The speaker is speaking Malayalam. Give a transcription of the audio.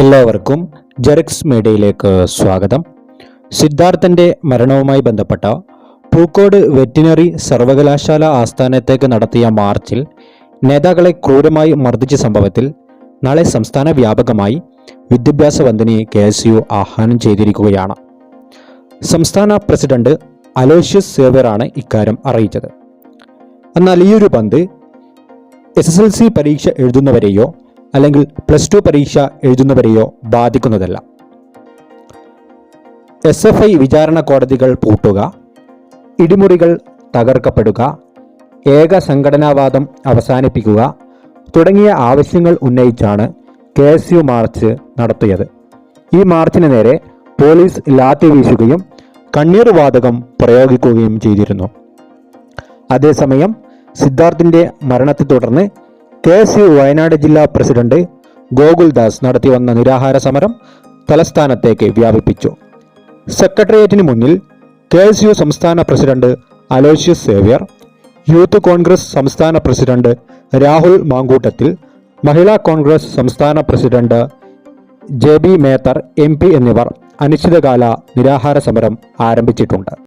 എല്ലാവർക്കും ജെറിക്സ് മീഡിയയിലേക്ക് സ്വാഗതം. സിദ്ധാർത്ഥന്റെ മരണവുമായി ബന്ധപ്പെട്ട പൂക്കോട് വെറ്റിനറി സർവകലാശാല ആസ്ഥാനത്തേക്ക് നടത്തിയ മാർച്ചിൽ നേതാക്കളെ ക്രൂരമായി മർദ്ദിച്ച സംഭവത്തിൽ നാളെ സംസ്ഥാന വ്യാപകമായി വിദ്യാഭ്യാസ വന്ദനി കെ എസ് യു ആഹ്വാനം ചെയ്തിരിക്കുകയാണ്. സംസ്ഥാന പ്രസിഡന്റ് അലോഷ്യസ് സേവറാണ് ഇക്കാര്യം അറിയിച്ചത്. എന്നാൽ ഈയൊരു പന്ത് എസ് എസ് എൽ സി പരീക്ഷ എഴുതുന്നവരെയോ അല്ലെങ്കിൽ പ്ലസ് ടു പരീക്ഷ എഴുതുന്നവരെയോ ബാധിക്കുന്നതല്ല. എസ് എഫ് ഐ വിചാരണ കോടതികൾ പൂട്ടുക ഇടിമുറികൾ തകർക്കപ്പെടുക ഏക സംഘടനാവാദം അവസാനിപ്പിക്കുക തുടങ്ങിയ ആവശ്യങ്ങൾ ഉന്നയിച്ചാണ് കെ എസ് യു മാർച്ച് നടത്തിയത്. ഈ മാർച്ചിന് നേരെ പോലീസ് ലാത്തി വീശുകയും കണ്ണീർവാതകം പ്രയോഗിക്കുകയും ചെയ്തിരുന്നു. അതേസമയം സിദ്ധാർത്ഥിന്റെ മരണത്തെ തുടർന്ന് കെ എസ് യു വയനാട് ജില്ലാ പ്രസിഡന്റ് ഗോകുൽദാസ് നടത്തിവന്ന നിരാഹാര സമരം തലസ്ഥാനത്തേക്ക് വ്യാപിപ്പിച്ചു. സെക്രട്ടേറിയറ്റിന് മുന്നിൽ കെ എസ് യു സംസ്ഥാന president Aloysius Xavier Youth Congress സംസ്ഥാന പ്രസിഡന്റ് രാഹുൽ മാങ്കൂട്ടത്തിൽ മഹിളാ കോൺഗ്രസ് സംസ്ഥാന president J B Mather M P എന്നിവർ അനിശ്ചിതകാല നിരാഹാര സമരം ആരംഭിച്ചിട്ടുണ്ട്.